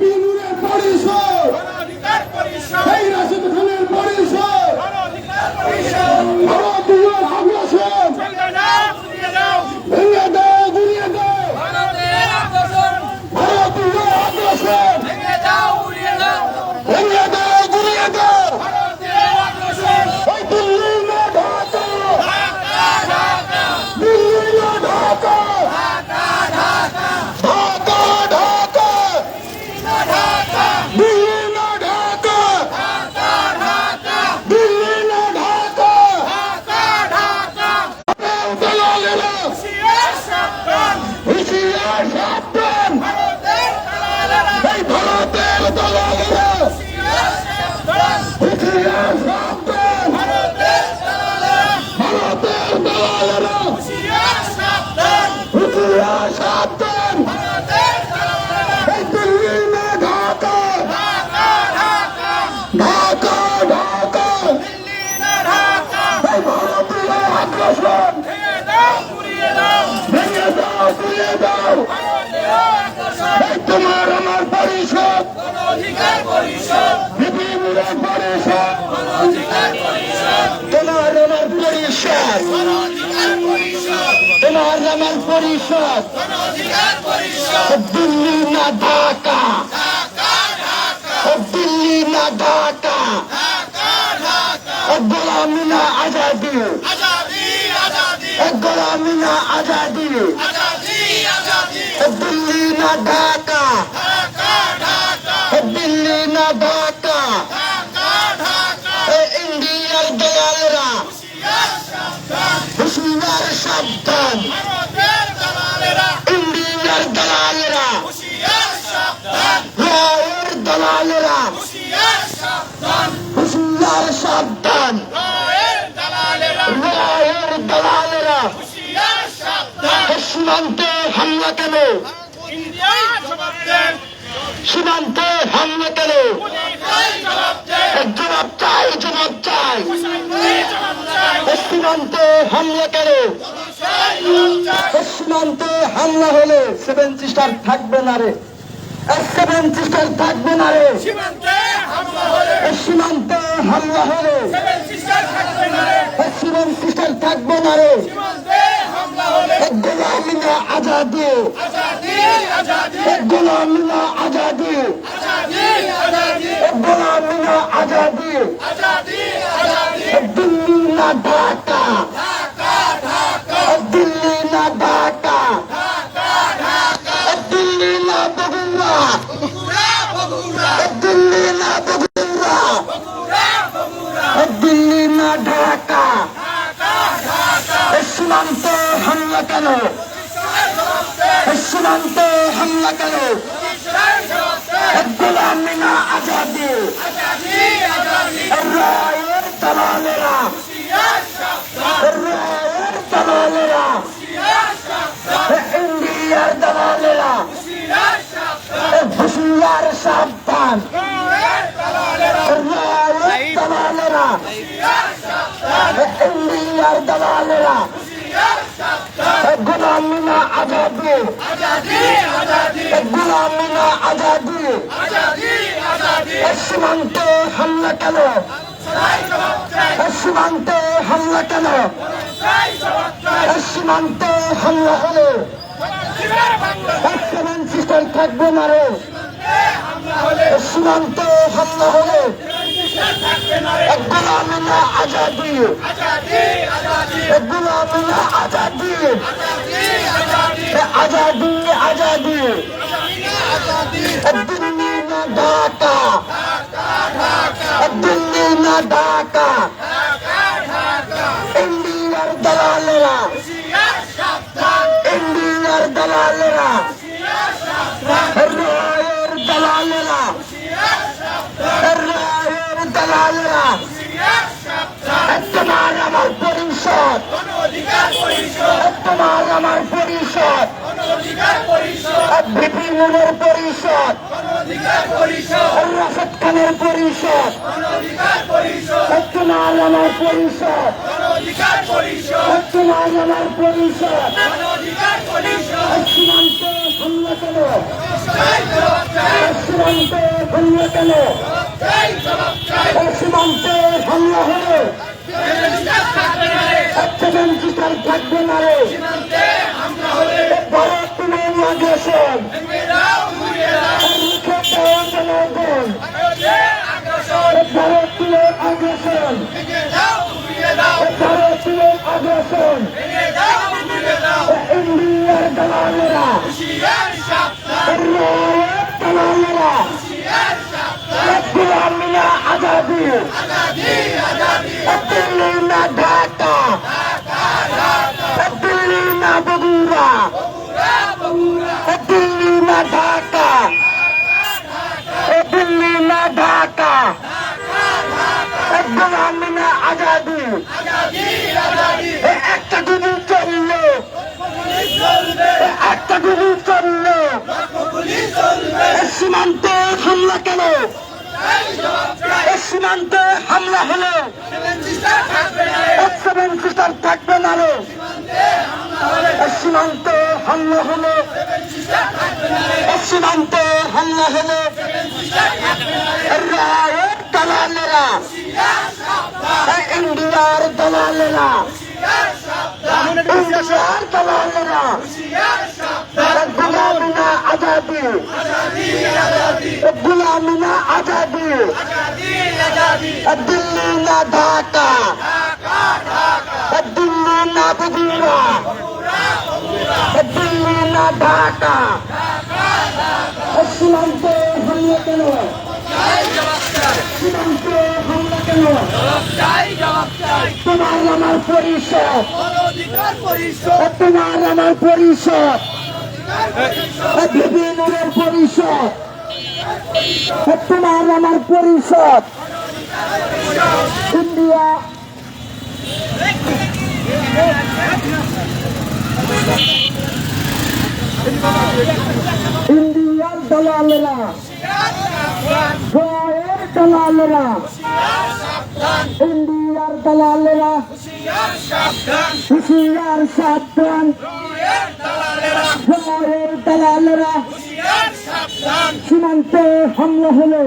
বিনুরে পরিষদ তোমার আমার পরিষদ। তোমার আমার পরিষদ। তোমার আমার পরিষদ। দিল্লি না ঢাকা। দিল্লি না ঢাকা। গোলামি না আজাদি। গোলামি না আজাদি। দলালেরা হুশিয়ার সাবধান। রায়ের দলালেরা। সীমান্তে হামলা কেন? সীমান্তে হামলা কেন? জবাব চাই জবাব চাই। সীমান্তে হামলা কেন? সীমান্তে হামলা হলে সেভেন সিস্টার থাকবে না রে। সেভেন সিস্টার থাকবে না রে। সীমান্তে হামলা হলে। সীমান্তে হামলা হলে। সেভেন সিস্টার থাকবে না রে। সেভেন সিস্টার থাকবে না রে। সীমান্তে হামলা হলে। গোলামিনা আজাদি। আজাদি আজাদি। গোলামিনা আজাদি। আজাদি আজাদি। গোলামিনা আজাদি। আজাদি আজাদি। দিল্লি না ঢাকা। বগুড়া দিল্লি না ঢাকা সীমান্তে হামলা কেন সীমান্তে হামলা কেন আজাদি আজাদি আজাদি রায়ের দলালেরা রায়ের দলালেরা গোলামিনা আজাদি। আজাদি। আজাদি সীমান্তে হামলা কেন? চাই জবাব সীমান্তে হামলা কেন? সীমান্তে হামলা হলে বাংলা সিস্টার থাকবে না রে। সীমান্তে হামলা হলে গোলামিনা আজাদি। গোলামিনা আজাদি। আজাদি আজাদি। দিল্লি না ঢাকা। দিল্লি না ঢাকা। ইন্ডিয়ার দলালেরা। ইন্ডিয়ার দলালেরা। রায়ের দলালেরা। রায়ের দলালেরা। তোমার আমার পরিষদ। তোমার আমার পরিষদ। বিপিনের পরিষদ। রাশেদ খানের পরিষদ। তোমার পরিষদ। তোমার আমার পরিষদ। সীমান্তে হামলা কেন সীমান্তে হামলা কেন সীমান্তে হামলা হলে আজাদি দিল্লি না ঢাকা দিল্লি না বগুড়া দিল্লি না ঢাকা দিল্লি না ঢাকা আজাদি হামলা হলে সেভেন সিস্টার থাকবে না রে সীমান্তে হামলা হলে সীমান্তে হামলা হলে দালালেরা ইন্ডিয়ার দালালেরা ইন্ডিয়ার দালালেরা গুলামিনা আজাদি। গুলামিনা আজাদি। দিল্লি না ঢাকা। দিল্লি না বগুড়া। দিল্লি না ঢাকা। সীমান্তে হামলা কেন? সীমান্তে হামলা কেন? তোমার আমার পরিষদ। তোমার আমার পরিষদ। বিভিন্নের পরিষদ। তোমার আমার পরিষদ। ইন্ডিয়া। ইন্ডিয়ার দালালেরা। জয়ের দালালেরা। ইন্ডিয়ার দালালেরা। হুশিয়ার সাবধান জয়ের দালালেরা সীমান্তে হামলা হলো।